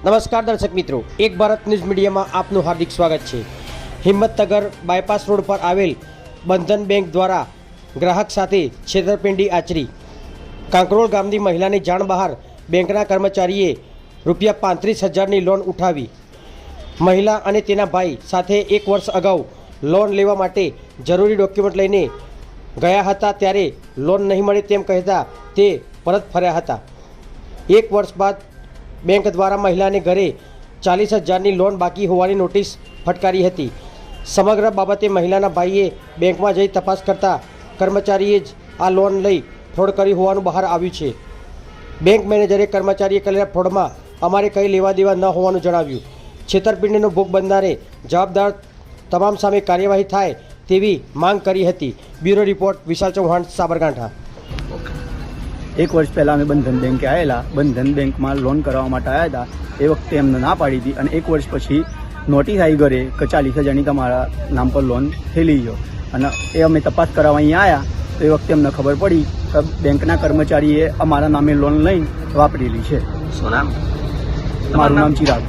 નમસ્કાર દર્શક મિત્રો, એક ભારત ન્યૂઝ મીડિયામાં આપનું હાર્દિક સ્વાગત છે. હિંમતનગર બાયપાસ રોડ પર આવેલ બંધન બેંક દ્વારા ગ્રાહક સાથે છેતરપિંડી આચરી. કાંકરોળ ગામની મહિલાની જાણ બહાર બેંકના કર્મચારીએ રૂપિયા પાંત્રીસ હજારની લોન ઉઠાવી. મહિલા અને તેના ભાઈ સાથે એક વર્ષ અગાઉ લોન લેવા માટે જરૂરી ડોક્યુમેન્ટ લઈને ગયા હતા ત્યારે લોન નહીં મળે તેમ કહેતા તે પરત ફર્યા હતા. એક વર્ષ બાદ બેંક દ્વારા મહિલાને ઘરે ચાલીસ હજારની લોન બાકી હોવાની નોટિસ ફટકારી હતી. સમગ્ર બાબતે મહિલાના ભાઈએ બેંકમાં જઈ તપાસ કરતા કર્મચારીએ જ આ લોન લઈ ફ્રોડ કરી હોવાનું બહાર આવ્યું છે. બેંક મેનેજરે કર્મચારીએ કરેલા ફ્રોડમાં અમારે કંઈ લેવા દેવા ન હોવાનું જણાવ્યું. છેતરપિંડીનો ભોગ બનનારે જવાબદાર તમામ સામે કાર્યવાહી થાય તેવી માંગ કરી હતી. Bureau report Vishal Chauhan, Sabarkantha. એક વર્ષ પહેલાં અમે બંધન બેંકે આવેલા બંધન બેંકમાં લોન કરાવવા માટે આવ્યા હતા. એ વખતે એમને ના પાડી હતી અને એક વર્ષ પછી નોટિસ આવી ઘરે કે ચાલીસ હજારની તમારા નામ પર લોન થયેલી ગયો. અને એ અમે તપાસ કરાવવા અહીંયા આવ્યા તો એ વખતે અમને ખબર પડી કે બેંકના કર્મચારીએ અમારા નામે લોન લઈને વાપરેલી છે. શું નામ? મારું નામ? ચિરાગ.